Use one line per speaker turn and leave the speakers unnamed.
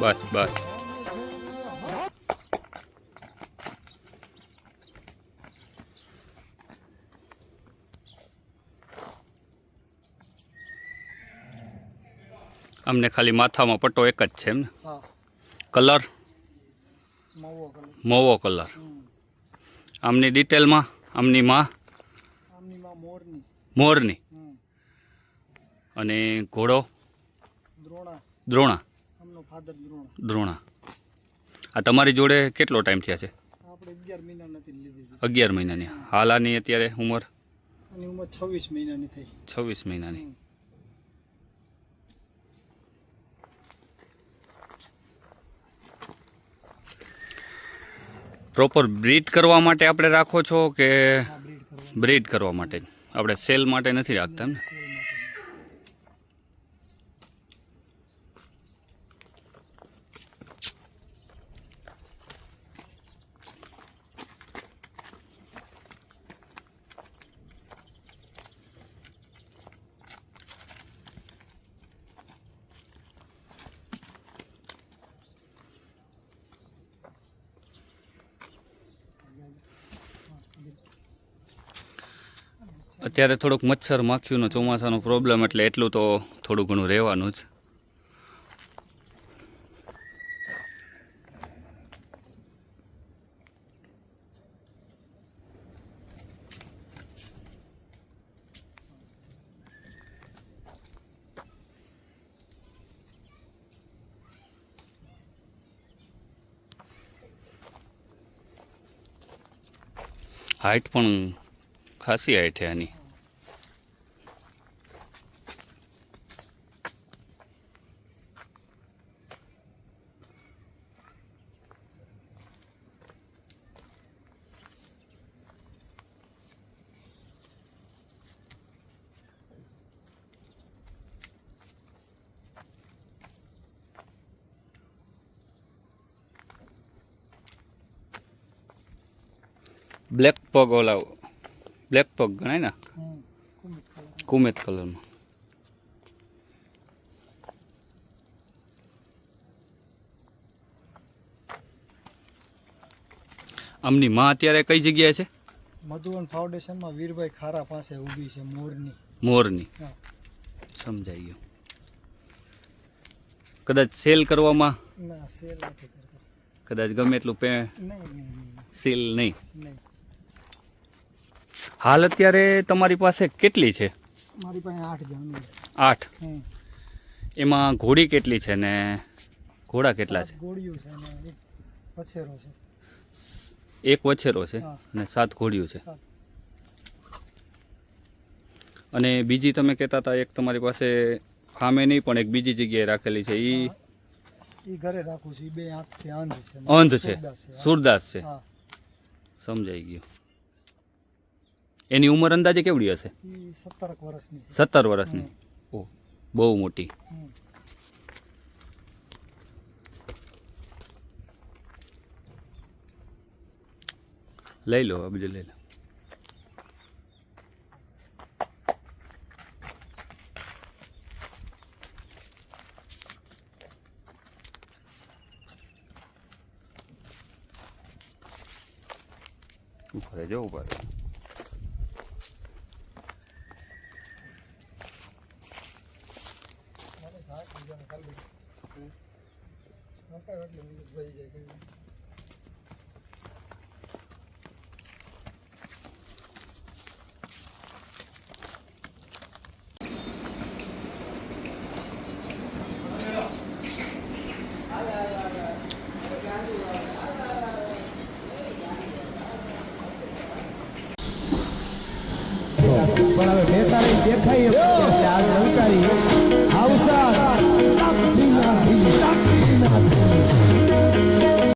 બસ બસ. અમને ખાલી માથામાં પટ્ટો એક જ છે એમ ને? કલર?
મોવો કલર.
આમની ડિટેલમાં? આમની માં?
મોરની.
મોરની. અને ઘોડો?
દ્રોણા.
દ્રોણા
ફાધર દ્રોણા.
દ્રોણા. આ તમારી જોડે કેટલો ટાઈમ થયા છે?
આપણે અગિયાર મહિના નથી લીધી
અગિયાર મહિનાની. હાલ આની અત્યારે ઉંમર?
આની ઉંમર છવ્વીસ મહિનાની થઈ.
છવ્વીસ મહિનાની. પ્રોપર બ્રીડ કરવા માટે આપણે રાખો છો કે
બ્રીડ
કરવા માટે? આપણે સેલ માટે નથી રાખતા એમ ને
સેલ માટે
અત્યારે થોડુંક મચ્છર માખીઓનો ચોમાસાનો પ્રોબ્લેમ એટલે એટલું તો થોડું ઘણું રહેવાનું જ. હાઇટ પણ ખાસી હાઇટ છે આની. બ્લેક પગ ઓલા બ્લેક પગ ગણાય ને.
કુમેત
કલરમાં. આમની માં અત્યારે કઈ જગ્યાએ છે?
મધુવન ફાઉન્ડેશનમાં વીરભાઈ ખારા પાસે ઊભી છે મોરની.
મોરની. સમજાઈ ગયું. કદાચ સેલ કરવામાં?
ના સેલ નથી કરતો.
કદાચ ગમે એટલું પે સેલ નહીં.
નહીં.
હાલ અત્યારે તમારી પાસે કેટલી છે?
મારી પાસે આઠ જાનવર છે.
આઠ? એમાં ઘોડી કેટલી છે ને ઘોડા કેટલા છે?
ઘોડીઓ છે એક પછેરો છે.
એક વછેરો છે. અને સાત ઘોડીઓ છે. અને બીજી તમે કહેતા હતા એક તમારી પાસે ફામે નહીં પણ એક બીજી જગ્યાએ રાખેલી છે. એ
એ ઘરે રાખું છું. બે આંખ અંધ છે
અંધ છે.
સુરદાસ
છે સમજાઈ ગયું. એની ઉંમર અંદાજે કેવડી હશે?
એ વર્ષની
સત્તર વર્ષની. ઓ બહુ મોટી. લઈ લો બીજું લઈ લો. ઉપર જો ઉપર
મારે સાત વીઘાનું ખાલી. નહોતા એટલે મિનિટ વહી જાય કે
પણ હવે બેતાળી દેખાય એમ